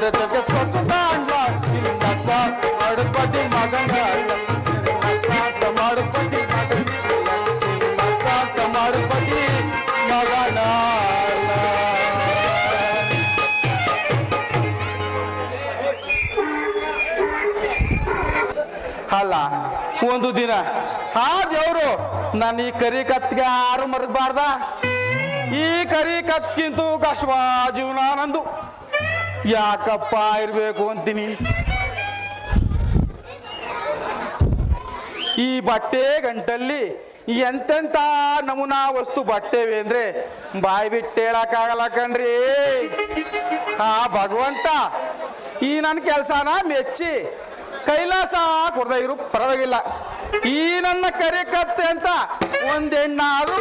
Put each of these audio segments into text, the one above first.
ಜಗ ಸ್ವಚ್ಛತಾ ನಕ್ಸ ಮಾಡುಪತಿ ಮಗನ ನಕ್ಸಾಂತ ಮಾಡುಪತಿ ಮಗನ ಮಾಡುಪತಿ ಮಗನ. ಅಲ್ಲ, ಒಂದು ದಿನ. ಆ ದೇವ್ರು ನಾನು ಈ ಕರಿ ಕತ್ಗೆ ಯಾರು ಮರಗಬಾರ್ದ? ಈ ಕರಿ ಕತ್ಕಿಂತೂ ಕಶ್ವ ಜೀವನ ನಂದು. ಯಾಕಪ್ಪ ಇರಬೇಕು ಅಂತೀನಿ? ಈ ಬಟ್ಟೆ ಗಂಟಲ್ಲಿ ಎಂತೆಂತ ನಮೂನಾ ವಸ್ತು ಬಟ್ಟೆವೆ ಅಂದ್ರೆ ಬಾಯಿ ಬಿಟ್ಟು ಹೇಳಕ್ಕಾಗಲ್ಲ ಕಣ್ರಿ. ಆ ಭಗವಂತ, ಈ ನನ್ನ ಕೆಲಸನ ಮೆಚ್ಚಿ ಕೈಲಾಸ ಕೊಡ್ದ ಇರು, ಪರವಾಗಿಲ್ಲ. ಈ ನನ್ನ ಕರಿ ಕತ್ತೆ ಅಂತ ಒಂದ್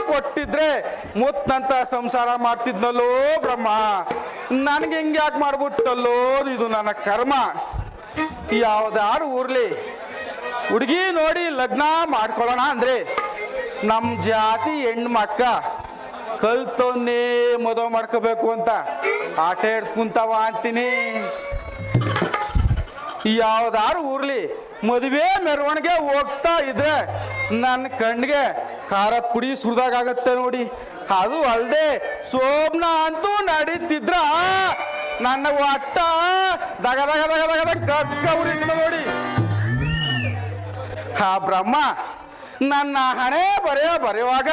ಕೊಟ್ಟಿದ್ರೆ ಮುತ್ತಂತ ಸಂಸಾರ ಮಾಡ್ತಿದ್ನಲ್ಲೋ ಬ್ರಹ್ಮ. ನನ್ಗೆ ಹೆಂಗೆ ಯಾಕೆ ಮಾಡ್ಬಿಟ್ಟಲ್ಲೋ ಇದು ನನ್ನ ಕರ್ಮ. ಯಾವ್ದಾರು ಊರ್ಲಿ. ಹುಡುಗಿ ನೋಡಿ ಲಗ್ನ ಮಾಡ್ಕೊಳ್ಳೋಣ ಅಂದ್ರೆ ನಮ್ಮ ಜಾತಿ ಹೆಣ್ಮಕ್ಕ ಕಲ್ತೊನ್ನೇ ಮದುವೆ ಮಾಡ್ಕೋಬೇಕು ಅಂತ ಆಟ ಕುಂತವ ಅಂತೀನಿ. ಯಾವ್ದಾರು ಊರ್ಲಿ ಮದುವೆ ಮೆರವಣಿಗೆ ಹೋಗ್ತಾ ಇದ್ರೆ ನನ್ನ ಕಣ್ಣಿಗೆ ಖಾರದ ಪುಡಿ ಸುರಿದಾಗತ್ತೆ ನೋಡಿ. ಅದು ಅಲ್ಲದೆ ಸೋಮ್ನ ಅಂತೂ ನಡೀತಿದ್ರ. ನನ್ನ ಒಟ್ಟ ದಗ ದಗ ದಗ ದಗ ಕಟ್ಕ ನೋಡಿ. ಆ ಬ್ರಹ್ಮ, ನನ್ನ ಹಣೆ ಬರೆಯ ಬರೆಯುವಾಗ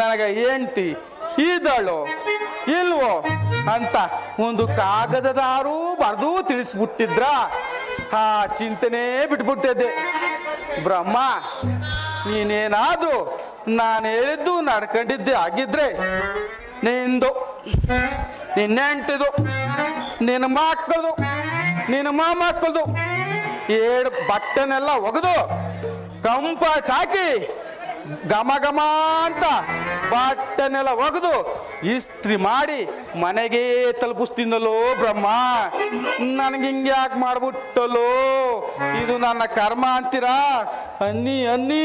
ನನಗೆ ಏಂಟಿ ಇದಳು ಇಲ್ವೋ ಅಂತ ಒಂದು ಕಾಗದದಾರು ಬರೆದು ತಿಳಿಸ್ಬಿಟ್ಟಿದ್ರ. ಆ ಚಿಂತನೆ ಬಿಟ್ಬಿಡ್ತಿದ್ದೆ. ಬ್ರಹ್ಮ, ನೀನೇನಾದ್ರೂ ನಾನು ಹೇಳಿದ್ದು ನಡ್ಕೊಂಡಿದ್ದೆ ಆಗಿದ್ರೆ ನಿಂದು ನಿನ್ನೆಂಟಿದು ನಿನ್ನ ಮಕ್ಕಳದು ನಿನ್ನ ಮಾಮಕ್ಕಳದು ಏಳು ಬಟ್ಟನೆಲ್ಲ ಒಗೆದು ಕಂಪ ಚಾಕಿ ಘಮ ಘಮ ಅಂತ ಬಟ್ಟನೆಲ್ಲ ಒಗೆದು ಇಸ್ತ್ರಿ ಮಾಡಿ ಮನೆಗೆ ತಲುಪಿಸ್ತೀನಲ್ಲೋ ಬ್ರಹ್ಮ. ನನಗೆ ಹಿಂಗೆ ಯಾಕೆ ಮಾಡ್ಬಿಟ್ಟಲ್ಲೋ? ಇದು ನನ್ನ ಕರ್ಮ ಅಂತೀರಾ? ಅನ್ನಿ ಅನ್ನಿ.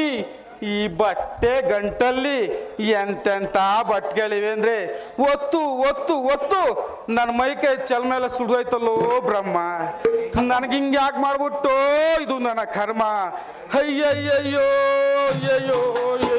ಈ ಬಟ್ಟೆ ಗಂಟಲ್ಲಿ ಎಂತೆಂಥ ಬಟ್ಟೆಗಳಿವೆ ಅಂದ್ರೆ ಒತ್ತು ಒತ್ತು ಒತ್ತು. ನನ್ನ ಮೈ ಕೈ ಚಲ್ ಮೇಲೆ ಸುಡ್ದೋಯ್ತಲ್ಲೋ ಬ್ರಹ್ಮ. ನನಗೆ ಹಿಂಗೆ ಯಾಕೆ ಮಾಡ್ಬಿಟ್ಟು ಇದು ನನ್ನ ಕರ್ಮ. ಅಯ್ಯಯ್ಯಯ್ಯೋ ಅಯ್ಯಯ್ಯೋ.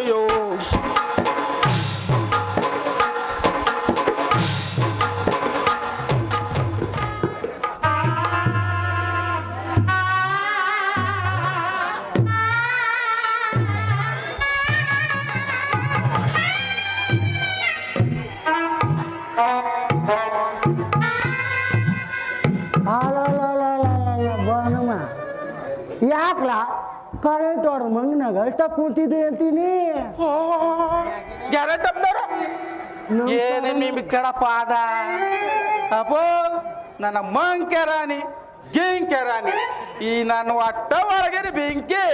ಕೂತಿದೆ ಅಂತೀನಿ. ಗ್ಯಾರಂಟಿ ಅಪ್ನವ್ರು ಏನೇ ನಿಮ್ ಕಡಪ ಅದ ಅಪ್ಪೋ ನನ್ನ ಮಂಕೆರಾನಿ ಗಿಂಕೆರಾನಿ ಈ ನಾನು ಅಟ್ಟ ಒಳಗೆ ಬೆಂಕಿ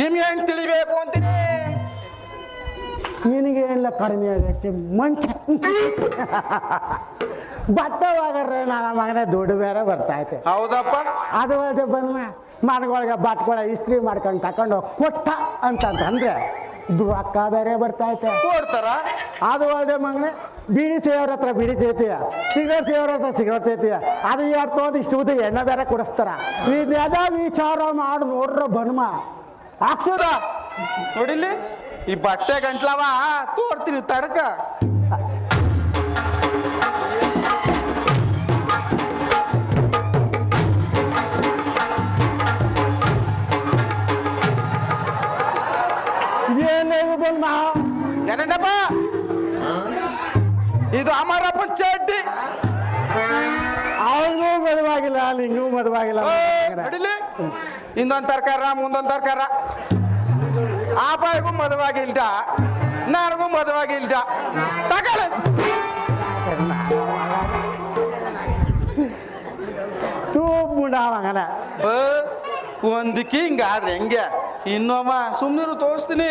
ನಿಮ್ಗೆ ಹೆಂಗ್ ತಿಳಿಬೇಕು ಅಂತೀನಿ? ನಿನಗೆ ಎಲ್ಲ ಕಡಿಮೆ ಆಗೈತಿ ಮಂಚ ಬಟ್ಟವಾಗ್ರೆ ನನ್ನ ಮಗನೇ ದುಡ್ಡು ಬೇರೆ ಬರ್ತಾ ಐತೆ. ಹೌದಪ್ಪ. ಅದು ಅಲ್ಲದೆ ಬಂದ ಮನೆಗೊಳಗೆ ಬಾಟ್ಕೊಳ ಇಸ್ತ್ರಿ ಮಾಡ್ಕೊಂಡು ತಕೊಂಡು ಕೊಟ್ಟ ಅಂತಂದ್ರೆ ರೊಕ್ಕ ಬೇರೆ ಬರ್ತೈತೆ ಕೊಡ್ತಾರ? ಅದು ಅಲ್ಲದೆ ಮಗನೆ ಬಿಡಿ ಸೇವ್ರ ಹತ್ರ ಬೀಡಿ ಸೇತೀಯ ಸಿಗರೇಟ್ ಸೇವ್ರ ಹತ್ರ ಸಿಗರೇಟ್ ಸೇತೀಯ ಅದು ಎರಡು ತೊಗೊಂಡು ಇಷ್ಟು ಉದ್ದ ಎಣ್ಣೆ ಬೇರೆ ಕೊಡಿಸ್ತಾರ? ಇದೆಲ್ಲ ವಿಚಾರ ಮಾಡಿ ನೋಡ್ರ ಬನ್ಮ ಹಾಕ್ಸೋದ ನೋಡಿಲಿ ಈ ಬಟ್ಟೆ ಗಂಟ್ಲವ ತೋರ್ತೀನಿ ತಡಕ. ಏನೇನು ಬನ್ಮ ಏನಂಡಪ್ಪ ಇದು ಅಮರಪ್ಪ ಚಡ್ಡಿ. ಅವನಿಗೂ ಮದುವಾಗಿಲ್ಲ ನಿಂಗೂ ಮದುವಾಗಿಲ್ಲ. ನಡಿಲಿ. ಇಂದೊಂದ್ ತರ್ಕಾರ ಮುಂದೊಂದ್ ತರ್ಕಾರ ಆ ಬಾಯಿಗೂ ಮದುವಾಗಿಲ್ದ ನನಗೂ ಮದುವಾಗಿಲ್ದ. ತಗೊಳ್ಳಿ. ತೂ ಮುಡ ಒಂದಕ್ಕೆ ಹಿಂಗಾದ್ರೆ ಹೆಂಗೆ? ಇನ್ನೊಮ್ಮ ಸುಮ್ಮನಿರು ತೋರಿಸ್ತೀನಿ?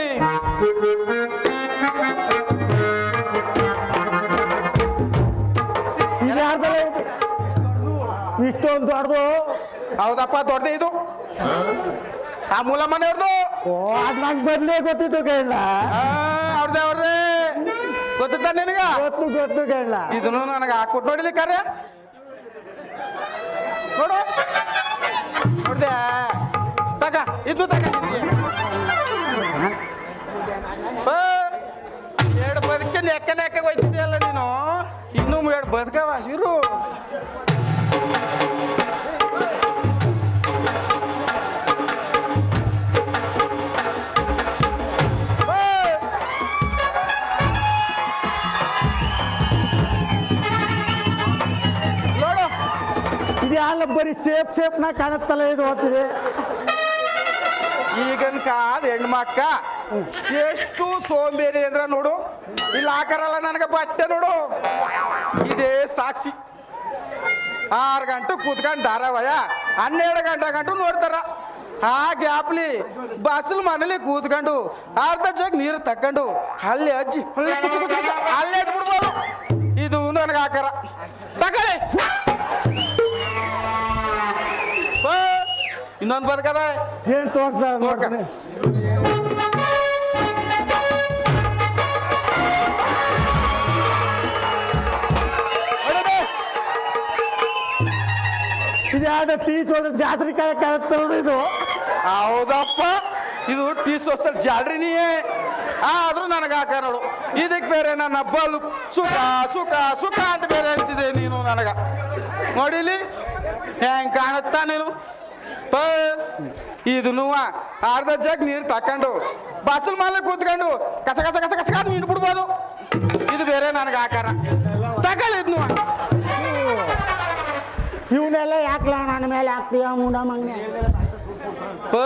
ಇಷ್ಟೊಂದು ದೊಡ್ಡದು? ಹೌದಪ್ಪ ದೊಡ್ಡದೇ ಇದು. ಆ ಮೂಲ ಮನೆಯವ್ರದ್ದು ಓ ಅದ್ ನಂಗೆ ಬದ್ಲೇ ಗೊತ್ತಿತ್ತು ಕೇಳ ಅವ್ರದೇ ಅವ್ರದೇ. ಗೊತ್ತಿತ್ತ ನಿನಗ? ಗೊತ್ತು ಗೊತ್ತು ಕೇಳ ಇದನ್ನು ನನಗೆ ಹಾಕ್ಬಿಟ್ಟು ನೋಡಿಲಿ ಕರೆ. ನೋಡು. ನೋಡ್ದೆ? ತಗ ಇದು ತಗ ಎರಡು ಬದುಕೆ ನೆಕ್ಕ ನೆಕ್ಕ ಹೋಯ್ತಿದೆಯಲ್ಲ ನೀನು ಇನ್ನೂ ಎರಡು ಬದುಕವ ಹಸಿರು ನೋಡು ಇದು ಎಲ್ಲ ಬರೀ ಸೇಪ್ ಸೇಪ್ನ ಕಾಣುತ್ತಲ್ಲ ಇದು ಹೋಗ್ತಿದೆ ಈಗಿನ ಕಾದ ಹೆಣ್ಮಕ್ಕ. ಎಷ್ಟು ಸೋಂಬೇರಿ ಅಂದ್ರ ನೋಡು. ಇಲ್ಲ ಹಾಕರಲ್ಲ ನನಗೆ ಬಟ್ಟೆ ನೋಡು. ಇದೇ ಸಾಕ್ಷಿ. ಆರು ಗಂಟೆ ಕೂತ್ಕೊಂಡು ಧಾರಾವಾಯ ಹನ್ನೆರಡು ಗಂಟೆ ಗಂಟು ನೋಡ್ತಾರ. ಆ ಗ್ಯಾಪ್ಲಿ ಬಸ್ಲು ಮನೇಲಿ ಕೂತ್ಕೊಂಡು ಅರ್ಧ ಜಗ್ ನೀರು ತಕ್ಕೊಂಡು ಅಲ್ಲಿ ಅಜ್ಜಿ ಅಲ್ಲಿ ಕುಚು ಕುಚು ಕುಚು ಇಟ್ಬಿಡ್ಬೋದು. ಇದು ನನಗೆ ಹಾಕರ ಇನ್ನೊಂದು ಬದುಕದ ಏನ್ ತೋರಿಸ್ದ ನೋಡ್ತಾನೆ ಹೊಡಿರಿ. ಇದು ಯಾವ್ದು ಟೀ ಚೋಳ ಜಾತ್ರೆ ಕಾಯ ಕಾಣುತ್ತೆ ಇದು. ಹೌದಪ್ಪ. ಇದು ಟೀ ಸೋಸಲ್ ಜಾಡ್ರಿನಿಯೇ ಆದ್ರೂ ನನಗೆ ಆ ನೋಡು. ಇದಕ್ಕೆ ಬೇರೆ ನನ್ನ ಬಲು ಸುಖ ಸುಖ ಸುಖ ಅಂತ ಬೇರೆ ಅಂತಿದೆ ನೀನು ನನಗ. ನೋಡಿಲಿ? ಹೆಂಗ್ ಕಾಣುತ್ತಾ ನೀನು? ಪ ಇದನ್ನು ಅರ್ಧ ಜಗ್ ನೀರು ತಕೊಂಡು. ಬಸಲ್ ಮೇಲೆ ಕೂತ್ಕೊಂಡು ಕಸ ಕಸ ಕಸ ಕಸ ನೀನು ಬಿಡ್ಬೋದು. ಇದು ಬೇರೆ ನನಗೆ ಆಕಾರ. ತಗೊಳ್ಳಿದ್ನು ಇವನ್ನೆಲ್ಲ ಯಾಕಲ ನನ್ನ ಮೇಲೆ ಹಾಕ್ತೀಯ ಮುಂಡ ಮಂಗ್ನೆ? ಪ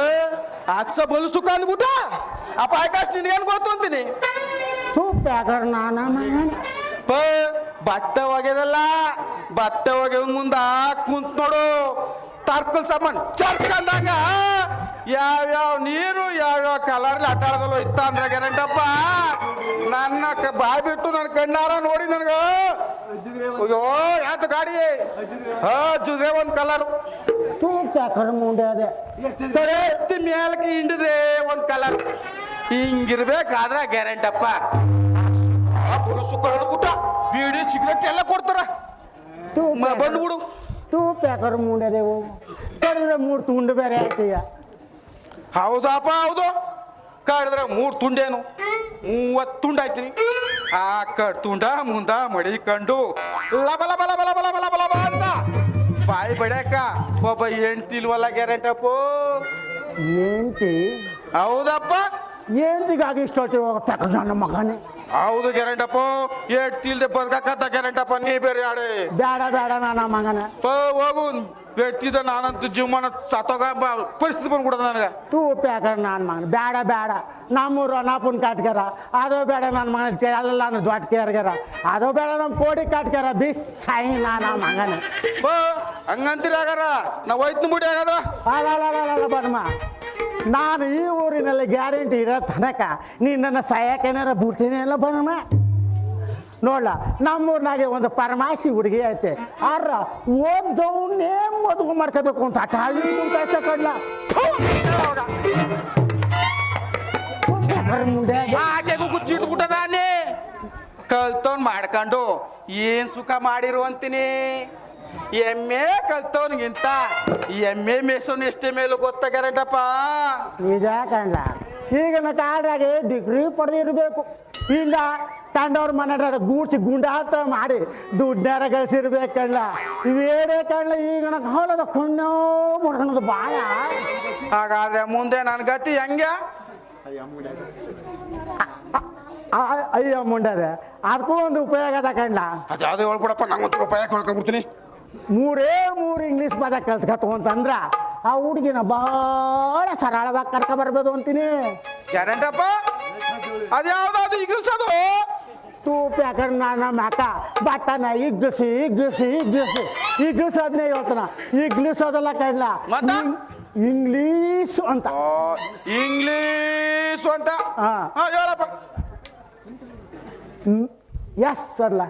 ಹಾಕ್ಸ ಬಲು ಸುಖ ಅಂದ್ಬಿಟ್ಟ ಅಪ್ಪ ಆಕಾಶ್ ನಿನಗೇನು ಗೊತ್ತು ಅಂತೀನಿ. ಪ್ಯಾಕರ್ ಯಾಕರ್ ನಾನ ಮಗನೆ ಪ ಬಟ್ಟೆ ಒಗೆದಲ್ಲ. ಬಟ್ಟೆ ಒಗೆದ್ ಮುಂದ ಕುಂತ್ ನೋಡು. ತರ್ಕಲ್ ಸಾಮಾನ್. ಚರ್ಕಂದಂಗ ಯಾವ್ಯಾವ ನೀರು ಯಾವ್ಯಾವ ಕಲರ್ಲಿ ಆಟಾಡದಲ್ಲೋ ಇತ್ತ ಅಂದ್ರೆ ಗ್ಯಾರಂಟಪ್ಪ. ನನ್ನ ಕ- ಬಾಯ್ ಬಿಟ್ಟು ನನ್ನ ಕಣ್ಣಾರ ನೋಡಿ ನನಗ. ಅಯ್ಯೋ ಯಾತ ಗಾಡಿ? ಹಾ ಜುದ್ರೆ ಒಂದ್ ಕಲರ್ ಎತ್ತಿ ಮೇಲಕ್ಕೆ ಹಿಂಡಿದ್ರೆ ಒಂದ್ ಕಲರ್ ಹಿಂಗಿರ್ಬೇಕಾದ್ರ ಗ್ಯಾರಂಟಪ್ಪ. ಸುಖ ಊಟ ಬೀಡಿ ಸಿಗರೇಟ್ ಎಲ್ಲ ಕೊಡ್ತಾರ. ಬಂದ್ಬಿಡು. ತೂಪ್ ಯಾಕರ್ ಮುಂಡೆ ಅದೇ ಹೋಗು ಕಡಿದ್ರೆ ಮೂರು ತುಂಡು ಬೇರೆ ಆಯ್ತೀಯ ಹೌದಪ್ಪ ಹೌದು. ಕಡಿದ್ರೆ ಮೂರು ತುಂಡೇನು? ಮೂವತ್ತು ತುಂಡ ಆಯ್ತೀನಿ ಆ ಕಡ್ ತುಂಡ ಮುಂದ ಮಡಿಕೊಂಡು ಲಬ ಲಬ ಲಬ ಲಬ ಲಬ ಲಬ ಲಬ ಅಂತ ಬಾಯಿ ಬಡ್ಯಾಕ ಒಬ್ಬ ಹೆಂಡ್ತಿಲ್ವಲ್ಲ ಗ್ಯಾರಂಟಪ್ಪು? ಏಂತಿ ಹೌದಪ್ಪ. ಏಂತಿಗಾಗಿ ಇಷ್ಟ ಹೋಗ್ಬೇಕು ನನ್ನ ಮಗನೇ? ಹೌದು ಗ್ಯಾರಂಟಪ್ಪ. ಏಟ್ ತಿಳ್ದೆ ಬದುಕಕ್ಕ ಗ್ಯಾರಂಟಪ್ಪ ನೀ ಬೇರೆ ಆಡೆ. ಬೇಡ ಬೇಡ ನಾನು ಮಗನ. ಪ ಹೋಗು. ಬೇಡ್ತಿದ್ದ ನಾನಂತೂ ಜೀವಮಾನ ಸತ್ತೋಗ ಪರಿಸ್ಥಿತಿ ಬಂದ್ಬಿಡದ ನನಗೆ. ತೂ ಯಾಕರ್ ನಾನು ಮಗನ. ಬೇಡ ಬೇಡ ನಮ್ಮೂರು ಅನಾಪುನ್ ಕಾಟ್ಕ್ಯಾರ ಅದು ಬೇಡ ನನ್ನ ಮಗನ. ಜಲ್ಲ ನಾನು ದೊಡ್ಡ ಕೇರ್ಗ್ಯಾರ ಅದು ಬೇಡ ನಮ್ಮ ಕೋಡಿ ಕಾಟ್ಕ್ಯಾರ ಬಿಸ್ ಸಾಯಿ ನಾನು ಮಗನ. ಹಂಗಂತೀರಿ ಆಗಾರ ನಾ ಹೋಯ್ತು ಬಿಡಿ ಆಗದ ಅಲ್ಲ ಬನ್ಮ. ನಾನು ಈ ಊರಿನಲ್ಲಿ ಗ್ಯಾರಂಟಿ ಇರೋ ತನಕ ನಿನ್ನನ್ನು ಸಹಾಯಕೇನಾರ ಬಿಡ್ತೀನಿ ಅಲ್ಲ ಬರೋಣ ನೋಡ್ಲ, ನಮ್ಮೂರ್ನಾಗೆ ಒಂದು ಪರಮಾಸಿ ಹುಡುಗಿ ಐತೆ. ಆರ ಓದ್ದವನ್ನೇ ಮದುವೆ ಮಾಡ್ಕೋಬೇಕು ಅಂತ ಆಟ ಆಡ್ಲಿಕ್ಕೆ ಕಡ್ಲ ಮುಂದೆ ಗುಚ್ಚಿಟ್ಬಿಟ್ಟದಾನೆ ಮಾಡ್ಕೊಂಡು ಏನ್ ಸುಖ ಮಾಡಿರು ಅಂತೀನಿ. ಎಮ್ಮೆ ಕಲ್ತವ್ನಿಗಿಂತ ಎಮ್ಮೆ ಮೇಸೋನ್ ಎಷ್ಟೇ ಮೇಲೂ ಗೊತ್ತ ಗ್ಯಾರಂಟಪ್ಪ ನಿಜ ಕಂಡ್ಲ ಈಗಿನ ಕಾಲದಾಗೆ ಡಿಗ್ರಿ ಪಡೆದಿರ್ಬೇಕು ಇಲ್ಲ ತಂಡವ್ರ ಮನೆ ಗೂಡ್ಸಿ ಗುಂಡ ಹತ್ರ ಮಾಡಿ ದುಡ್ಡಾರ ಗಳಿಸಿರ್ಬೇಕಲ್ಲ ಇವೇ ಕಣ್ಣ ಈಗ ಕಾಲದ ಕಣ್ಣೋ ಮುಡ್ಕೊಳೋದು ಬಾಯ ಹಾಗಾದ್ರೆ ಮುಂದೆ ನನ್ನ ಗತಿ ಹೆಂಗೆ? ಆ- ಅಯ್ಯೋ ಮುಂಡದೆ ಅದಕ್ಕೂ ಒಂದು ಉಪಯೋಗ ಅದ ಕಣ್ಲ ಅದ್ಯಾವ್ದು ಹೇಳ್ಬಿಡಪ್ಪ ನಂಗೊಂದು ರೂಪಾಯಿ ಕೊಳ್ಕೊಬಿಡ್ತೀನಿ ಮೂರೇ ಮೂರು ಇಂಗ್ಲೀಷ್ ಪದ ಕಲ್ತ್ಕತ್ತು ಅಂತಂದ್ರ ಆ ಹುಡುಗಿನ ಬಹಳ ಸರಳವಾಗಿ ಕರ್ಕ ಬರ್ಬೋದು ಅಂತೀನಿ. ಗ್ಯಾರಂಟಪ್ಪ ಅದ್ಯಾವ್ದಾದ್ರು ಇಗಿಲ್ಸೋದು ತೂ ಪ್ಯಾಕರ್ ನಮ್ಮ ಅಕ್ಕ ಬಟ್ಟನ ಇಗ್ಲಿಸಿ ಇಗ್ಲಿಸಿ ಇಗ್ಲಿಸಿ ಇಗ್ಲಿಸೋದನ್ನೇ ಹೇಳ್ತಾನ. ಇಗ್ಲಿಸೋದಲ್ಲ ಮತ್ತ? ಇಂಗ್- ಇಂಗ್ಲೀಷ್ ಅಂತ. ಓ, ಇಂಗ್ಲೀಷು ಅಂತ? ಹಾ. ಹಾ ಹೇಳಪ್ಪ. ಎಸ್ ಅಲ್ಲ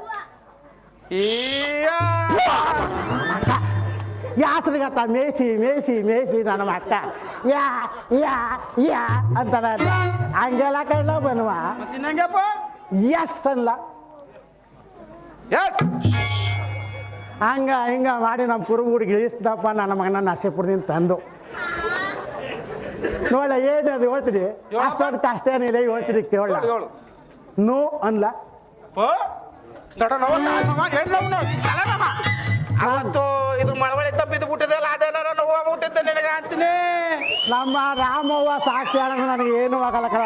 ಯಾಸ್ರಿಗತ್ತ ಮೇಸಿ ಮೇಸಿ ಮೇಸಿ ನನ್ನ ಮಕ್ಕ ಯಾ ಯಾ ಯಾ ಅಂತಾರ ಹಂಗೆಲ್ಲ ಕಂಡ ಬನ್ನುವ. ಎಸ್ ಅಲ್ಲ. ಎಸ್ ಹಂಗ ಹಿಂಗ ಮಾಡಿ ನಮ್ಮ ಕುರು ಹುಡುಗಿ ಇಳಿಸ್ತಪ್ಪ ನನ್ನ ಮಗನ ನರಸೀಪುರದಿಂದ ತಂದು. ನೋಡ ಏನದು ಹೇಳ್ತೀನಿ. ಅಷ್ಟೊಂದು ಕಷ್ಟ ಏನಿಲ್ಲ ಹೇಳ್ತೀನಿ ಕೇಳ ನೋ ಅನ್ಲ. ದೊಡ್ಡ ನೋವು ಹೆಣ್ಣು. ಅವತ್ತು ಇದು ಮಳವಳ್ಳಿ ತಪ್ಪಿದ್ದು ಬಿಟ್ಟಿದೆಲ್ಲ ಅದೇನಾರ ನೋವು ಬಿಟ್ಟಿದ್ದೆ ನಿನಗೆ ಅಂತೀನಿ. ನಮ್ಮ ರಾಮವ್ವ ಸಾಕ್ಷಿ ಹೇಳೋದು ನನಗೆ ಏನು ಆಗಲ್ಲ ಕಣ.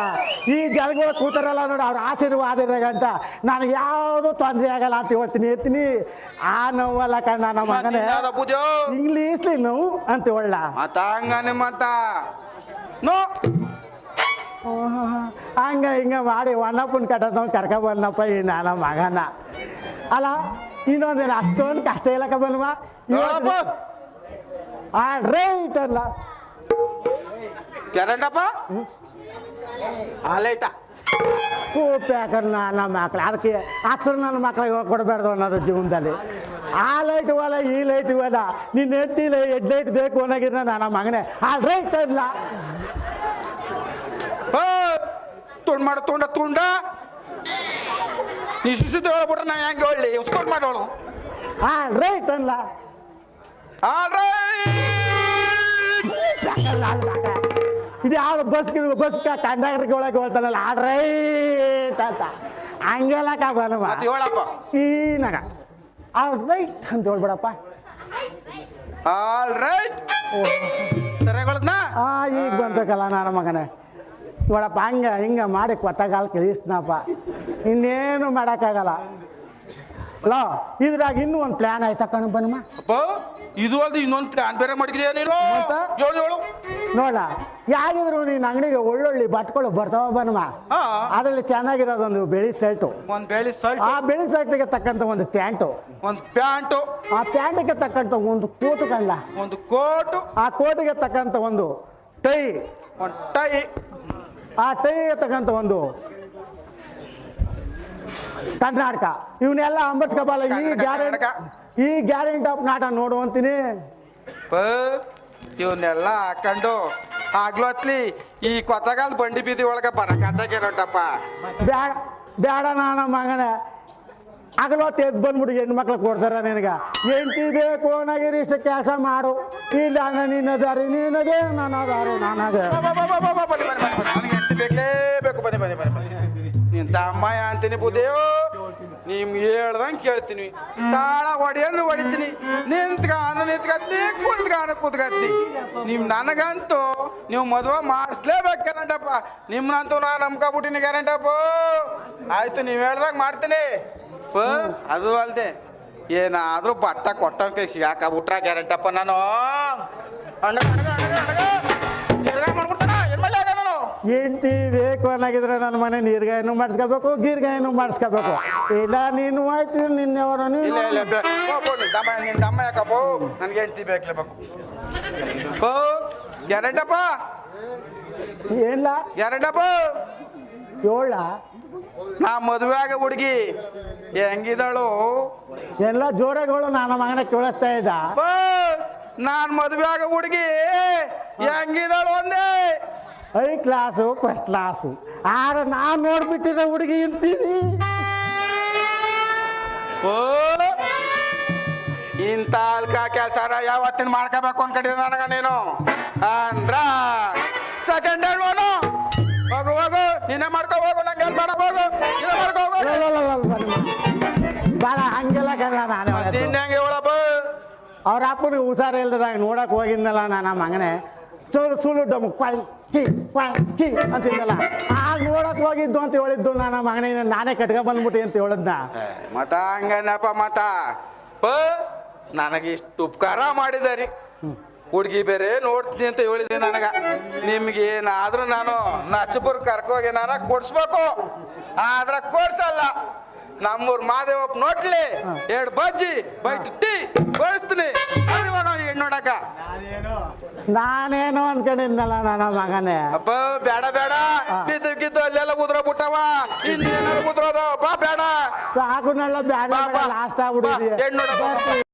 ಈ ಜನಗಳು ಕೂತಾರಲ್ಲ ನೋಡಿ ಅವ್ರ ಆಶೀರ್ವಾದ ಇರೋ ಗಂಟ. ನನಗೆ ಯಾವುದು ತೊಂದರೆ ಆಗಲ್ಲ ಅಂತ ಹೇಳ್ತೀನಿ ಎತ್ತೀನಿ ಆ ನೋವಲ್ಲ ಕಣ್ಣ ನಮ್ಮ ಮಗನೇ. ಇಂಗ್ಲೀಷ್ಲಿ ನೋವು ಅಂತ ಒಳ್ಳ ಮತ್ತ ಹಂಗಾನೆ ಮತ್ತ ನೋ. ಹಂಗ ಹಿಂಗ ಮಾಡಿ ಒಣ್ಣಪ್ಪನ ಕಟ್ಟದ ಕರ್ಕ ಬಂದಪ್ಪ ಈ ನನ್ನ ಮಗನ. ಅಲ್ಲ ಇನ್ನೊಂದೇನು ಅಷ್ಟೊಂದು ಕಷ್ಟ ಇಲ್ಲಕ ಬನ್ವ ನೋಡಪ್ಪ ರೈಟ್ ಅಲ್ಲ. ಕೆರಂಡಪ್ಪ ಅಲ್ಲೈತ ಕೂಪ ಯಾಕಂದ್ರೆ ನನ್ನ ಮಕ್ಳು ಅದಕ್ಕೆ ಅಕ್ಷರ ನನ್ನ ಮಕ್ಳಿಗೆ ಕೊಡಬಾರ್ದು ಅನ್ನೋದು ಜೀವನದಲ್ಲಿ. ಆ ಲೈಟ್ ಹೋಲ ಈ ಲೈಟ್ ಹೋಲ ನಿನ್ನ ಹೆಂಡತಿಲ ಎಡ್ ಲೈಟ್ ಬೇಕು ಅನ್ನೋಗಿರ ನನ್ನ ಮಗನೇ. ಆ ರೈಟ್ ಅಲ್ಲ. ತುಂಡ್ ಮಾಡು ತುಂಡ ತುಂಡ. ನೀ ಶಿಶು ಹೇಳ್ಬಿಟ್ರೆ ನಾ ಹೆಂಗೆ ಹೇಳಿ? ಉಸ್ಕೊಂಡು ಮಾಡೋಳು. ಆ ರೈಟ್ ಅಲ್ಲ ಇದು ಯಾವ ಬಸ್ ಬಸ್ ಕಂಡಕ್ಟರ್ಗೆ ಒಳಗೆ ಹೇಳ್ತಾನಲ್ಲ ಆ ರೈಟ್ ಅಂತ. ಹಂಗೆಲ್ಲ ಕಾಬನವ ಹೇಳಪ್ಪ. ಸೀನಾಗ ಆಲ್ ರೈಟ್ ಅಂತ ಹೇಳ್ಬಿಡಪ್ಪ. ಆಲ್ ರೈಟ್ ಸರಿಯಾಗಳದ್ನ ಆ ಈಗ ಬಂತಕ್ಕಲ್ಲ ನಾನು ಮಗನೇ. ನೋಡಪ್ಪ ಹಂಗೆ ಹಿಂಗೆ ಮಾಡಿ ಕೊತ್ತಗಾಲ ಕಳಿಸ್ನಪ್ಪ. ಇನ್ನೇನು ಮಾಡೋಕ್ಕಾಗಲ್ಲ. ಲೋ ಇದ್ರಾಗ ಇನ್ನೂ ಒಂದು ಪ್ಲ್ಯಾನ್ ಆಯ್ತಾ ಕಣ ಬನ್ಮ ಅಪ್ಪ ಇದು ಅಲ್ದು ಇನ್ನೊಂದು ಪ್ಲಾನ್ ಬೇರೆ ಮಾಡಿದ್ಯಾ ನೀನು? ಮತ್ತೆ? ಹೇಳು ಹೇಳು. ನೋಡ ಯಾಗಿದ್ರು ನೀನು ಅಂಗಡಿಗೆ ಒಳ್ಳೊಳ್ಳೆ ಬಟ್ಗಳು ಬರ್ತಾವ ಬನ್ಮ ಅದ್ರಲ್ಲಿ ಚೆನ್ನಾಗಿರೋದೊಂದು ಬೆಳಿ ಶರ್ಟು. ಒಂದು ಬೆಳಿ ಶರ್ಟ್. ಆ ಬೆಳಿ ಶರ್ಟ್ಗೆ ತಕ್ಕಂಥ ಒಂದು ಪ್ಯಾಂಟು. ಒಂದು ಪ್ಯಾಂಟು. ಆ ಪ್ಯಾಂಟ್ಗೆ ತಕ್ಕಂಥ ಒಂದು ಕೋಟು ಕಂಡ ಒಂದು ಕೋಟು. ಆ ಕೋಟಿಗೆ ತಕ್ಕಂಥ ಒಂದು ಟೈ. ಒಂದು ಟೈ. ಆ ಟೈ ಇರ್ತಕ್ಕಂಥ ಒಂದು ಕರ್ನಾಟಕ ಇವನ್ನೆಲ್ಲ ಅಂಬರ್ಸ್ಕೊಬಲ್ಲ ಈ ಗ್ಯಾರಂಟಿ ಈ ಗ್ಯಾರಂಟಿ ಆಫ್ ನಾಟ ನೋಡು ಅಂತೀನಿ ಪ ಇವನ್ನೆಲ್ಲ ಹಾಕೊಂಡು ಆಗ್ಲೋತ್ಲಿ ಈ ಕೊತ್ತಗಾಲ್ ಬಂಡಿ ಬೀದಿ ಒಳಗೆ ಬರಕತ್ತಾಗಿರೋಟಪ್ಪ ಬ್ಯಾಡ ಬೇಡ ನಾನು ಮಗನ ಎದ್ ಎದ್ದು ಬಂದ್ಬಿಡು ಹೆಣ್ಣು ಮಕ್ಳು ಕೊಡ್ತಾರ ನಿನಗೆ ಹೆಂಡತಿ ಬೇಕು ಅನ್ನೋಗಿರಿ ಇಷ್ಟು ಕೆಲಸ ಮಾಡು ಇಲ್ಲ ನಾನು ನಿನ್ನ ದಾರಿ ನಿನಗೆ ನಾನು ದಾರಿ ನನಗೆ ಬನ್ನಿ ಬನ್ನಿ ಬನ್ನಿ ಬನ್ನಿ. ಬನ್ನಿ ನೀನ್ ಅಂತೀನಿ ಬುದೇವ್ ನಿಮ್ಗೆ ಹೇಳ್ದಂಗೆ ಕೇಳ್ತೀನಿ. ತಾಳ ಹೊಡೆಯನ್ನು ಹೊಡಿತೀನಿ. ನಿಂತ್ಕ ಅನ್ನ ನಿಂತ್ಕತ್ತಿ ಕುಂತ್ಕ ಅನ್ನ ಕೂತ್ಕತ್ತಿ ನಿಮ್ ನನಗಂತೂ ನೀವು ಮದುವೆ ಮಾಡಿಸ್ಲೇಬೇಕು ಗ್ಯಾರಂಟಪ್ಪ ನಾನು ನಂಬ್ಕೊಬಿಟ್ಟಿನಿ ಗ್ಯಾರಂಟಪ್ಪ ಆಯ್ತು, ನೀವು ಹೇಳ್ದಾಗ ಮಾಡ್ತೀನಿ. ಪ, ಅದು ಅಲ್ದೆ. ಏನಾದ್ರೂ ಬಟ್ಟ ಕೊಟ್ಟಂಗೆ ಯಾಕ ಸಿಗಾಕಬಿಟ್ರ ಗ್ಯಾರಂಟಪ್ಪ ನಾನು? ಅಣ್ಣ ಅಣ್ಣ ಹೆಂಡತಿ ಬೇಕು ಅನ್ನಾಗಿದ್ರೆ ನನ್ನ ಮನೆ ನೀರ್ಗಾಯನು ಮಾಡಿಸ್ಕೋಬೇಕು ಗೀರ್ಗಾಯನು ಮಾಡಿಸ್ಕೋಬೇಕು. ಇಲ್ಲ ನೀನು ಆಯ್ತು ನಿನ್ನೆವರು ಇಲ್ಲ ಇಲ್ಲ ಬೇ- ಪೋ, ಪೋ, ನಿನ್ ದಮ್ಮ ನಿನ್ ದಮ್ಮ ಯಾಕಪ್ಪ? ನನ್ಗೆ ಹೆಂಡತಿ ಬೇಕಲೇಬೇಕು ಓ ಎರಡಪ್ಪ? ಇಲ್ಲ. ಎರಡಪ್ಪ? ಏಳ ನಾ ಮದುವೆ ಆಗ ಹುಡುಗಿ. ಹೆಂಗಿದಳು? ಎಲ್ಲ ಜೋರಾಗಳು ನಾನು ಮಗನ ಕೇಳಿಸ್ತಾ ಇದ್ದ. ಅಪ್ಪ, ನಾನ್ ಮದುವೆ ಆಗ ಹುಡುಗಿ. ಹೆಂಗಿದಳು ಒಂದೇ ಐ ಕ್ಲಾಸು ಫಸ್ಟ್ ಕ್ಲಾಸು. ಆರ ನಾನು ನೋಡ್ಬಿಟ್ಟಿದ್ದ ಹುಡುಗಿ ಇಂತೀನಿ ಓ ಇಂಥ ಅಲ್ಕ ಕೆಲಸ ಯಾವತ್ತಿನ ಮಾಡ್ಕೋಬೇಕು ಅನ್ಕೊಂಡಿದ್ದೆ ನನಗ ನೀನು? ಅಂದ್ರ ಸೆಕೆಂಡ್ ಹ್ಯಾಂಡ್ ಲೋನು ಹೋಗು ಹೋಗು ನಿನ್ನೆ ಮಾಡ್ಕೋ ಹೋಗು ನಂಗೆ ಏನ್ ಬೇಡ ಹೋಗು. ನೀನೇ ಮಾಡ್ಕೋ ಹೋಗು. ಭಾಳ ಹಂಗೆಲ್ಲ ನಾನು ಇನ್ನೆಂಗೆ ಹೇಳಪ್ಪ ಅವ್ರ ಅಪ್ಪನಿಗೆ ಹುಷಾರ ಇಲ್ದಾಗ ನೋಡಕ್ ಹೋಗಿದ್ನಲ್ಲ ನಾನು ಮಗನೇ ಸುಳ್ಳು ಡಮ್ ಕಿ ಕ್ವಾಯ್ ಕಿ ಅಂತಿದ್ದಲ್ಲ. ಆಗ ನೋಡಕ್ ಹೋಗಿದ್ದು ಅಂತ ಹೇಳಿದ್ದು ನನ್ನ ಮಗನೇ ನಾನೇ ಕಟ್ಕ ಬಂದ್ಬಿಟ್ಟಿ ಅಂತ ಹೇಳದ್ನ. ಮತ ಹಂಗನಪ್ಪ ಮತ? ಪ ನನಗೆ ಇಷ್ಟು ಉಪಕಾರ ಮಾಡಿದಾರಿ. ಹುಡುಗಿ ಬೇರೆ ನೋಡ್ತೀನಿ ಅಂತ ಹೇಳಿದ್ರಿ ನನಗ. ನಿಮ್ಗೆ ಏನಾದ್ರೂ ನಾನು ನಸಬರ್ ಕರ್ಕೋಗಿ ಏನಾರ ಕೊಡ್ಸ್ಬೇಕು? ಆದ್ರ ಕೊಡ್ಸಲ್ಲ. ನಮ್ಮೂರ್ ಮಾದೇವಪ್ಪ ನೋಡ್ಲಿ. ಎರಡು ಬಜ್ಜಿ ಬೈಟ್ ಟೀ ಕೊಡಿಸ್ತೀನಿ ಬರ್ರಿ ಇವಾಗ ಹೆಣ್ಣು ನೋಡಕ. ನಾನೇನೋ ಅನ್ಕೊಂಡಿದ್ನಲ್ಲ ನನ್ನ ಮಗನೇ. ಅಪ್ಪ ಬೇಡ ಬೇಡ. ಬಿದ್ದು ಗಿದ್ದು ಅಲ್ಲೆಲ್ಲ ಉದ್ರ ಬಿಟ್ಟವ ಇನ್ನೇನಾರು ಉದ್ರೋದು. ಬಾ ಬೇಡ. ಸಾಕು ನಲ್ಲ ಬ್ಯಾಡ. ಲಾಸ್ಟ್. ಆಗ್ಬಿಡಿದ್ವಿ